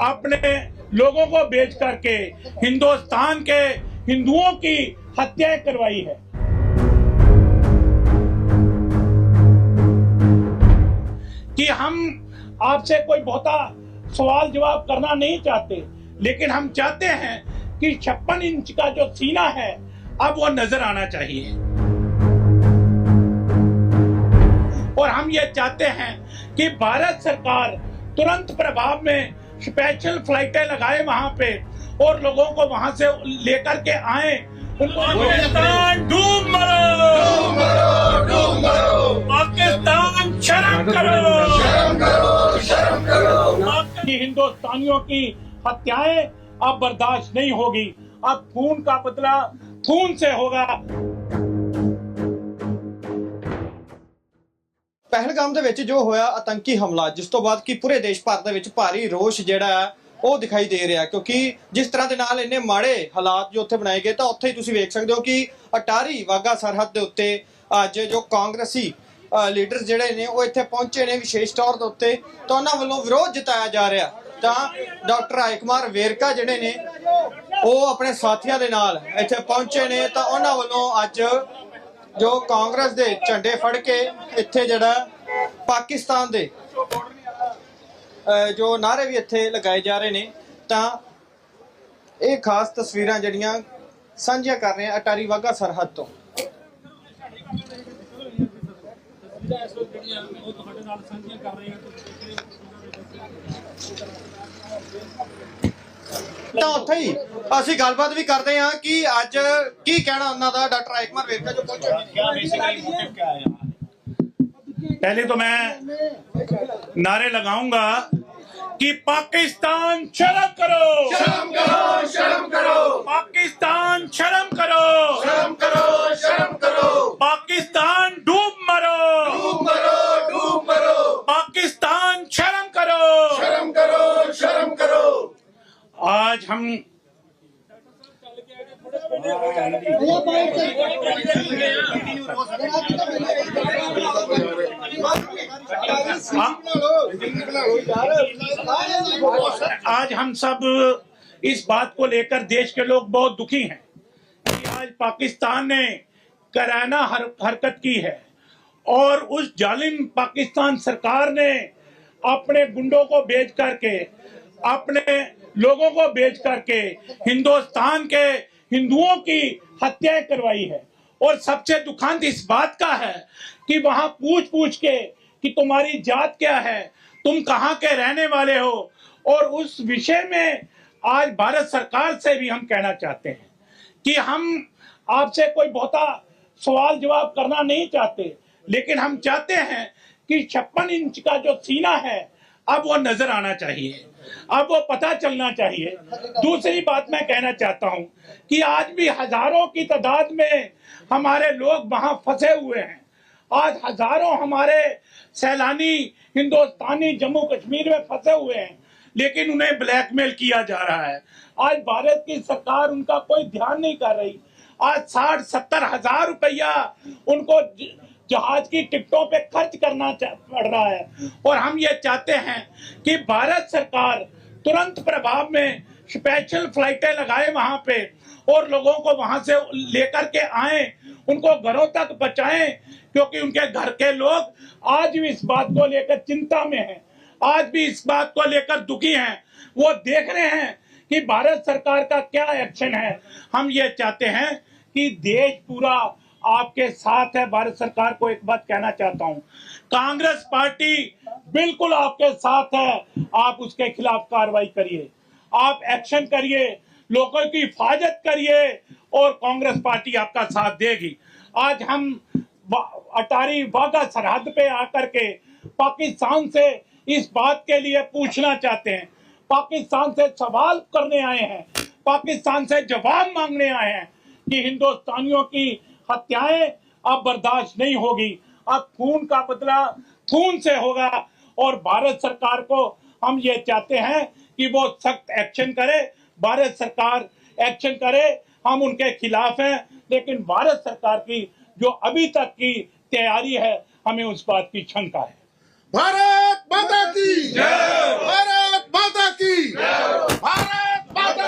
अपने लोगों को बेच करके हिंदुस्तान के हिंदुओं की हत्याएँ करवाई है। कि हम आपसे कोई बहुता सवाल जवाब करना नहीं चाहते, लेकिन हम चाहते हैं कि छप्पन इंच का जो सीना है, अब वो नज़र आना चाहिए। और हम ये चाहते हैं कि भारत सरकार तुरंत प्रभाव में स्पेशल फ्लाइटें लगाए वहाँ पे। और लोगों को वहाँ से लेकर के आए। पाकिस्तान डूब मरो। पाकिस्तान शर्म करो। कि हिंदुस्तानियों की हत्याएँ अब बर्दाश्त नहीं होगी। अब खून का बदला खून से होगा। ਪਹਿਲਗਾਮ ਦੇ ਵਿੱਚ ਜੋ ਹੋਇਆ ਆਤੰਕੀ ਹਮਲਾ, ਜਿਸ ਤੋਂ ਬਾਅਦ ਕਿ ਪੂਰੇ ਦੇਸ਼ ਭਰ ਦੇ ਵਿੱਚ ਭਾਰੀ ਰੋਸ਼ ਜਿਹੜਾ ਹੈ, ਉਹ ਦਿਖਾਈ ਦੇ ਰਿਹਾ ਕਿਉਂਕਿ ਜਿਸ ਤਰ੍ਹਾਂ ਦੇ ਨਾਲ ਇੰਨੇ ਮਾੜੇ ਹਾਲਾਤ ਜੋ ਉੱਥੇ ਬਣਾਏ ਗਏ, ਤਾਂ ਉੱਥੇ ਹੀ ਤੁਸੀਂ ਵੇਖ ਸਕਦੇ ਹੋ ਕਿ ਅਟਾਰੀ ਵਾਗਾ ਸਰਹੱਦ ਦੇ ਉੱਤੇ ਅੱਜ ਜੋ ਕਾਂਗਰਸੀ ਲੀਡਰ ਜਿਹੜੇ ਨੇ, ਉਹ ਇੱਥੇ ਪਹੁੰਚੇ ਨੇ ਵਿਸ਼ੇਸ਼ ਤੌਰ ਦੇ ਉੱਤੇ। ਤਾਂ ਉਹਨਾਂ ਵੱਲੋਂ ਵਿਰੋਧ ਜਤਾਇਆ ਜਾ ਰਿਹਾ। ਤਾਂ ਡਾਕਟਰ ਆਈ ਕੁਮਾਰ ਵੇਰਕਾ ਜਿਹੜੇ ਨੇ, ਉਹ ਆਪਣੇ ਸਾਥੀਆਂ ਦੇ ਨਾਲ ਇੱਥੇ ਪਹੁੰਚੇ ਨੇ। ਤਾਂ ਉਹਨਾਂ ਵੱਲੋਂ ਅੱਜ ਜੋ ਕਾਂਗਰਸ ਦੇ ਝੰਡੇ ਫੜ ਕੇ ਇੱਥੇ ਜਿਹੜਾ ਪਾਕਿਸਤਾਨ ਦੇ ਜੋ ਨਾਰੇ ਵੀ ਇੱਥੇ ਲਗਾਏ ਜਾ ਰਹੇ ਨੇ, ਤਾਂ ਇਹ ਖਾਸ ਤਸਵੀਰਾਂ ਜਿਹੜੀਆਂ ਸਾਂਝੀਆਂ ਕਰ ਰਹੇ ਆ ਅਟਾਰੀ ਵਾਗਾ ਸਰਹੱਦ ਤੋਂ ਤਾਂ ਉੱਥੇ ਹੀ ਅਸੀਂ ਗੱਲਬਾਤ ਵੀ ਕਰਦੇ ਹਾਂ ਕਿ ਅੱਜ ਕੀ ਕਹਿਣਾ ਉਹਨਾਂ ਦਾ, ਡਾਕਟਰ ਆਇਕਮਰ ਵੇਰਕਾ ਜੋ ਪਹੁੰਚੇ ਨੇ। पहले तो मैं नारे लगाऊँगा कि पाकिस्तान शर्म करो। शर्म करो शर्म करो। पाकिस्तान शर्म करो। शर्म करो शर्म करो। पाकिस्तान डूब मरो। डूब मरो डूब मरो। पाकिस्तान शर्म करो। शर्म करो शर्म करो। आज हम आज हम सब इस बात को लेकर देश के लोग बहुत दुखी हैं कि आज पाकिस्तान ने कराना हर, हरकत की है और उस जालिम पाकिस्तान सरकार ने अपने गुंडों को बेच करके अपने लोगों को बेच करके हिंदुस्तान के हिंदुओं की हत्याएँ करवाई है। और सबसे दुखांत इस बात का है कि वहाँ पूछ पूछ के कि तुम्हारी जात क्या है? तुम कहाँ के रहने वाले हो? और उस विषय में आज भारत सरकार से भी हम कहना चाहते हैं कि हम आपसे कोई बहुता सवाल जवाब करना नहीं चाहते, लेकिन हम चाहते हैं कि छप्पन इंच का जो सीना है, अब वो नज़र आना चाहिए, अब वो पता चलना चाहिए। दूसरी बात मैं कहना चाहता हूँ कि आज भी हज़ारों की तादाद में हमारे लोग वहाँ फंसे हुए हैं। आज हज़ारों हमारे सैलानी हिंदुस्तानी जम्मू कश्मीर में फंसे हुए हैं, लेकिन उन्हें ब्लैकमेल किया जा रहा है। आज भारत की सरकार उनका कोई ध्यान नहीं कर रही। आज साठ, सत्तर हज़ार रुपया उनको जहाज़ की टिकटों पे खर्च करना पड़ रहा है। और हम ये चाहते हैं कि भारत सरकार तुरंत प्रभाव में स्पेशल फ्लाइटें लगाए वहाँ पे। और लोगों को वहाँ से लेकर के आए, उनको घरों तक पहुंचाएँ, क्योंकि उनके घर के लोग आज भी इस बात को लेकर चिंता में हैं। आज भी इस बात को लेकर दुखी हैं। वो देख रहे हैं कि भारत सरकार का क्या एक्शन है। हम ये चाहते हैं कि देश पूरा आपके साथ है। भारत सरकार को एक बात कहना चाहता हूँ। कांग्रेस पार्टी बिल्कुल आपके साथ है। आप उसके खिलाफ कार्रवाई करिए। आप एक्शन करिए, लोगों की हिफाजत करिए और कांग्रेस पार्टी आपका साथ देगी। आज हम अटारी वाघा सरहद पे आकर के पाकिस्तान से इस बात के लिए पूछना चाहते हैं। पाकिस्तान से सवाल करने आए हैं, पाकिस्तान से जवाब मांगने आए हैं कि हिंदुस्तानियों की हत्याएँ अब बर्दाश्त नहीं होगी। अब खून का बदला खून से होगा और भारत सरकार को हम ये चाहते हैं कि वो सख्त एक्शन करे भारत सरकार एक्शन करे हम उनके खिलाफ हैं लेकिन भारत सरकार की जो अभी तक की तैयारी है हमें उस बात की शंका है भारत माता की जय भारत माता की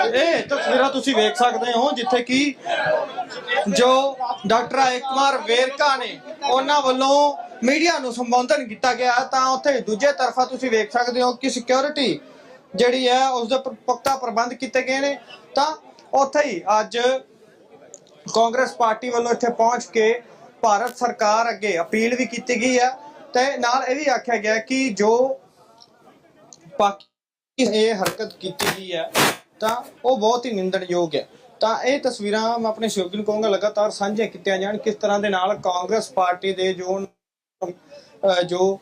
जय ਤਸਵੀਰਾਂ ਤੁਸੀਂ ਵੇਖ ਸਕਦੇ ਹੋ ਜਿੱਥੇ ਕਿ ਜੋ ਡਾਕਟਰ ਆਏ ਕੁਮਾਰ ਵੇਰਕਾ ਨੇ ਉਹਨਾਂ ਵੱਲੋਂ ਮੀਡੀਆ ਨੂੰ ਸੰਬੋਧਨ ਕੀਤਾ ਗਿਆ ਤਾਂ ਉੱਥੇ ਦੂਜੇ ਤਰਫਾ ਤੁਸੀਂ ਵੇਖ ਸਕਦੇ ਹੋ ਕਿ ਸਿਕਿਉਰਿਟੀ ਜਿਹੜੀ ਹੈ ਉਸ ਦੇ ਪ- ਪੁਖਤਾ ਪ੍ਰਬੰਧ ਕੀਤੇ ਗਏ ਨੇ। ਤਾਂ ਉੱਥੇ ਹੀ ਅੱਜ ਕਾਂਗਰਸ ਪਾਰਟੀ ਵੱਲੋਂ ਇੱਥੇ ਪਹੁੰਚ ਕੇ ਭਾਰਤ ਸਰਕਾਰ ਅੱਗੇ ਅਪੀਲ ਵੀ ਕੀਤੀ ਗਈ ਹੈ ਤੇ ਨਾਲ ਇਹ ਵੀ ਆਖਿਆ ਗਿਆ ਕਿ ਜੋ ਪਾਕਿਸਤਾਨ ਇਹ ਹਰਕਤ ਕੀਤੀ ਗਈ ਹੈ, ਤਾਂ ਉਹ ਬਹੁਤ ਹੀ ਨਿੰਦਣਯੋਗ ਹੈ। ਤਾਂ ਇਹ ਤਸਵੀਰਾਂ ਮੈਂ ਆਪਣੇ ਸਹਿਯੋਗੀ ਨੂੰ ਕਹੂੰਗਾ, ਲਗਾਤਾਰ ਸਾਂਝੀਆਂ ਕੀਤੀਆਂ ਜਾਣ, ਕਿਸ ਤਰ੍ਹਾਂ ਦੇ ਨਾਲ ਕਾਂਗਰਸ ਪਾਰਟੀ ਦੇ ਜੋ, ਅਹ ਜੋ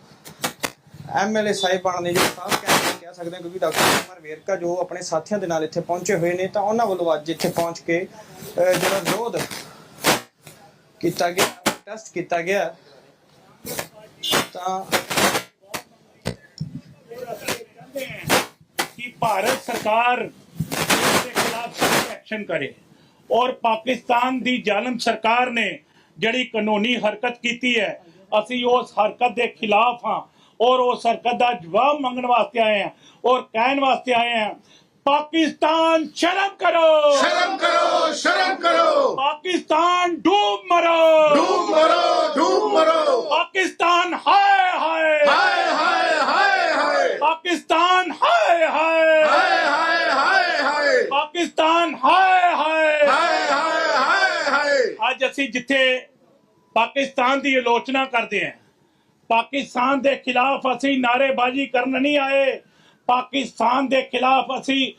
ਐਮਐਲਏ ਸਾਹਿਬਾਨ ਨੇ ਜੋ ਸਾਫ਼ ਕਹਿ ਕਹਿ ਸਕਦੇ ਹਾਂ, ਕਿਉਂਕਿ ਡਾਕਟਰ ਅਮਰ ਵੇਰਕਾ ਜੋ ਆਪਣੇ ਸਾਥੀਆਂ ਦੇ ਨਾਲ ਇੱਥੇ ਪਹੁੰਚੇ ਹੋਏ ਨੇ, ਤਾਂ ਉਹਨਾਂ ਵੱਲੋਂ ਅੱਜ ਇੱਥੇ ਪਹੁੰਚ ਕੇ ਜਿਹੜਾ ਵਿਰੋਧ ਕੀਤਾ ਗਿਆ ਟੈਸਟ ਕੀਤਾ ਗਿਆ, ਤਾਂ ਕਿ ਭਾਰਤ ਸਰਕਾਰ ਦੇ ਖਿਲਾਫ ਐਕਸ਼ਨ ਕਰੇ ਔਰ ਪਾਕਿਸਤਾਨ ਦੀ ਜ਼ਾਲਮ ਸਰਕਾਰ ਨੇ ਜਿਹੜੀ ਕਾਨੂੰਨੀ ਹਰਕਤ ਕੀਤੀ ਹੈ, ਅਸੀਂ ਉਸ ਹਰਕਤ ਦੇ ਖਿਲਾਫ ਹਾਂ। ਔਰ ਉਹ ਸਰਕਤ ਦਾ ਜਵਾਬ ਮੰਗਣ ਵਾਸਤੇ ਆਏ ਆ ਔਰ ਕਹਿਣ ਵਾਸਤੇ ਆਏ ਆ ਪਾਕਿਸਤਾਨ ਸ਼ਰਮ ਕਰੋ। ਸ਼ਰਮ ਕਰੋ ਸ਼ਰਮ ਕਰੋ। ਪਾਕਿਸਤਾਨ ਡੂਬ ਮਰੋ। ਡੂਬ ਮਰੋ ਡੂਬ ਮਰੋ। ਪਾਕਿਸਤਾਨ ਹਾਏ ਹਾਏ। ਹਾਏ ਹਾਏ ਹਾਏ ਹਾਏ। ਪਾਕਿਸਤਾਨ ਹਾਏ ਹਾਏ। ਹਾਏ ਹਾਏ ਹਾਏ ਹਾਏ। ਪਾਕਿਸਤਾਨ ਹਾਏ ਹਾਏ। ਹਾਏ ਹਾਏ ਹਾਏ ਹਾਏ। ਅੱਜ ਅਸੀਂ ਜਿੱਥੇ ਪਾਕਿਸਤਾਨ ਦੀ ਆਲੋਚਨਾ ਕਰਦੇ ਹਾਂ ਪਾਕਿਸਤਾਨ ਦੇ ਖਿਲਾਫ ਅਸੀਂ ਨਾਰੇਬਾਜ਼ੀ ਕਰਨ ਨਹੀਂ ਆਏ। ਪਾਕਿਸਤਾਨ ਦੇ ਖਿਲਾਫ ਅਸੀਂ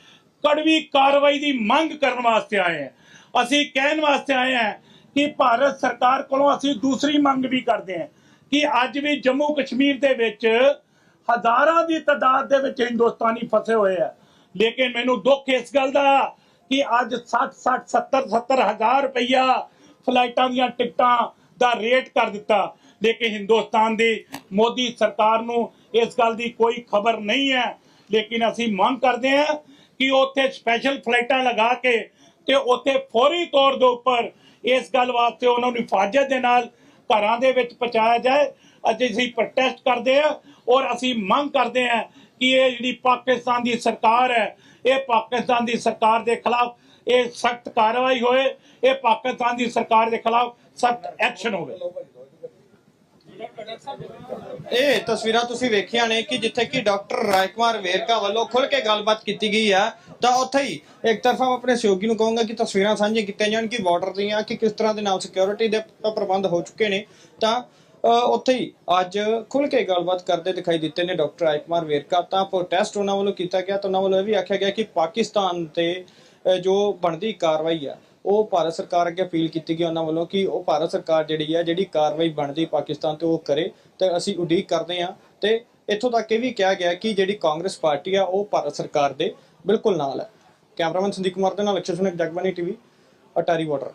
ਕੜਵੀ ਕਾਰਵਾਈ ਦੀ ਮੰਗ ਕਰਨ ਵਾਸਤੇ ਆਏ ਹਾਂ। ਅਸੀਂ ਕਹਿਣ ਵਾਸਤੇ ਆਏ ਹਾਂ ਕਿ ਭਾਰਤ ਸਰਕਾਰ ਕੋਲੋਂ ਅਸੀਂ ਦੂਸਰੀ ਮੰਗ ਵੀ ਕਰਦੇ ਹਾਂ ਕਿ ਅੱਜ ਵੀ ਜੰਮੂ ਕਸ਼ਮੀਰ ਦੇ ਵਿੱਚ ਹਜ਼ਾਰਾਂ ਦੀ ਤਾਦਾਦ ਦੇ ਵਿੱਚ ਹਿੰਦੁਸਤਾਨੀ ਫਸੇ ਹੋਏ ਆ। ਲੇਕਿਨ ਮੈਨੂੰ ਦੁੱਖ ਇਸ ਗੱਲ ਦਾ ਕਿ ਅੱਜ 60 60 70 70 ਹਜ਼ਾਰ ਰੁਪਇਆ ਫਲਾਈਟਾਂ ਦੀਆਂ ਟਿਕਟਾਂ ਦਾ ਰੇਟ ਕਰ ਦਿੱਤਾ। ਲੇਕਿਨ ਹਿੰਦੁਸਤਾਨ ਦੀ ਮੋਦੀ ਸਰਕਾਰ ਨੂੰ ਇਸ ਗੱਲ ਦੀ ਕੋਈ ਖਬਰ ਨਹੀਂ ਹੈ। ਲੇਕਿਨ ਅਸੀਂ ਮੰਗ ਕਰਦੇ ਹਾਂ ਕਿ ਉੱਥੇ ਸਪੈਸ਼ਲ ਫਲਾਈਟਾਂ ਲਗਾ ਕੇ ਤੇ ਉੱਥੇ ਫੌਰੀ ਤੌਰ ਦੇ ਉੱਪਰ ਇਸ ਗੱਲ ਵਾਸਤੇ ਉਹਨਾਂ ਨੂੰ ਹਿਫਾਜ਼ਤ ਦੇ ਨਾਲ ਘਰਾਂ ਦੇ ਵਿੱਚ ਪਹੁੰਚਾਇਆ ਜਾਏ। ਅੱਜ ਅਸੀਂ ਪ੍ਰੋਟੈਸਟ ਕਰਦੇ ਹਾਂ ਔਰ ਅਸੀਂ ਮੰਗ ਕਰਦੇ ਹਾਂ ਕਿ ਇਹ ਜਿਹੜੀ ਪਾਕਿਸਤਾਨ ਦੀ ਸਰਕਾਰ ਹੈ, ਇਹ ਪਾਕਿਸਤਾਨ ਦੀ ਸਰਕਾਰ ਦੇ ਖਿਲਾਫ ਇਹ ਸਖਤ ਕਾਰਵਾਈ ਹੋਏ, ਇਹ ਪਾਕਿਸਤਾਨ ਦੀ ਸਰਕਾਰ ਦੇ ਖਿਲਾਫ ਸਖਤ ਐਕਸ਼ਨ ਹੋਵੇ। ਇਹ ਤਸਵੀਰਾਂ ਤੁਸੀਂ ਵੇਖੀਆਂ ਨੇ ਕਿ ਜਿੱਥੇ ਕਿ ਡਾਕਟਰ ਰਾਜਕੁਮਾਰ ਵੇਰਕਾ ਵੱਲੋਂ ਖੁੱਲ ਕੇ ਗੱਲਬਾਤ ਕੀਤੀ ਗਈ ਹੈ ਤਾਂ ਉੱਥੇ ਹੀ ਇੱਕ ਤਰਫਾ ਮੈਂ ਆਪਣੇ ਸਹਿਯੋਗੀ ਨੂੰ ਕਹੂੰਗਾ ਕਿ ਤਸਵੀਰਾਂ ਸਾਂਝੀਆਂ ਕੀਤੀਆਂ ਜਾਣ ਕਿ ਬਾਰਡਰ ਦੀਆਂ ਕਿ ਕਿਸ ਤਰ੍ਹਾਂ ਦੇ ਨਾਲ ਸਿਕਿਉਰਿਟੀ ਦੇ ਪ੍ਰਬੰਧ ਹੋ ਚੁੱਕੇ ਨੇ। ਤਾਂ ਉੱਥੇ ਹੀ ਅੱਜ ਖੁੱਲ ਕੇ ਗੱਲਬਾਤ ਕਰਦੇ ਦਿਖਾਈ ਦਿੱਤੇ ਨੇ ਡਾਕਟਰ ਰਾਜਕੁਮਾਰ ਵੇਰਕਾ। ਤਾਂ ਪ੍ਰੋਟੈਸਟ ਉਹਨਾਂ ਵੱਲੋਂ ਕੀਤਾ ਗਿਆ, ਤਾਂ ਉਹਨਾਂ ਵੱਲੋਂ ਇਹ ਵੀ ਆਖਿਆ ਗਿਆ ਕਿ ਪਾਕਿਸਤਾਨ ਤੇ ਜੋ ਬਣਦੀ ਕਾਰਵਾਈ ਆ ਉਹ ਭਾਰਤ ਸਰਕਾਰ ਅੱਗੇ ਅਪੀਲ ਕੀਤੀ ਗਈ ਉਹਨਾਂ ਵੱਲੋਂ ਕਿ ਉਹ ਭਾਰਤ ਸਰਕਾਰ ਜਿਹੜੀ ਹੈ ਜਿਹੜੀ ਕਾਰਵਾਈ ਬਣਦੀ ਪਾਕਿਸਤਾਨ ਤੇ ਉਹ ਕਰੇ, ਤੇ ਅਸੀਂ ਉਡੀਕ ਕਰਦੇ ਹਾਂ। ਤੇ ਇੱਥੋਂ ਤੱਕ ਇਹ ਵੀ ਕਿਹਾ ਗਿਆ ਕਿ ਜਿਹੜੀ ਕਾਂਗਰਸ ਪਾਰਟੀ ਆ, ਉਹ ਭਾਰਤ ਸਰਕਾਰ ਦੇ ਬਿਲਕੁਲ ਨਾਲ ਹੈ। ਕੈਮਰਾਮੈਨ ਸੰਦੀਪ ਕੁਮਾਰ ਦੇ ਨਾਲ ਅਕਸ਼ਰ ਸੁਨਕ ਜਗਬਾਨੀ ਟੀਵੀ, ਅਟਾਰੀ ਵਾਟਰ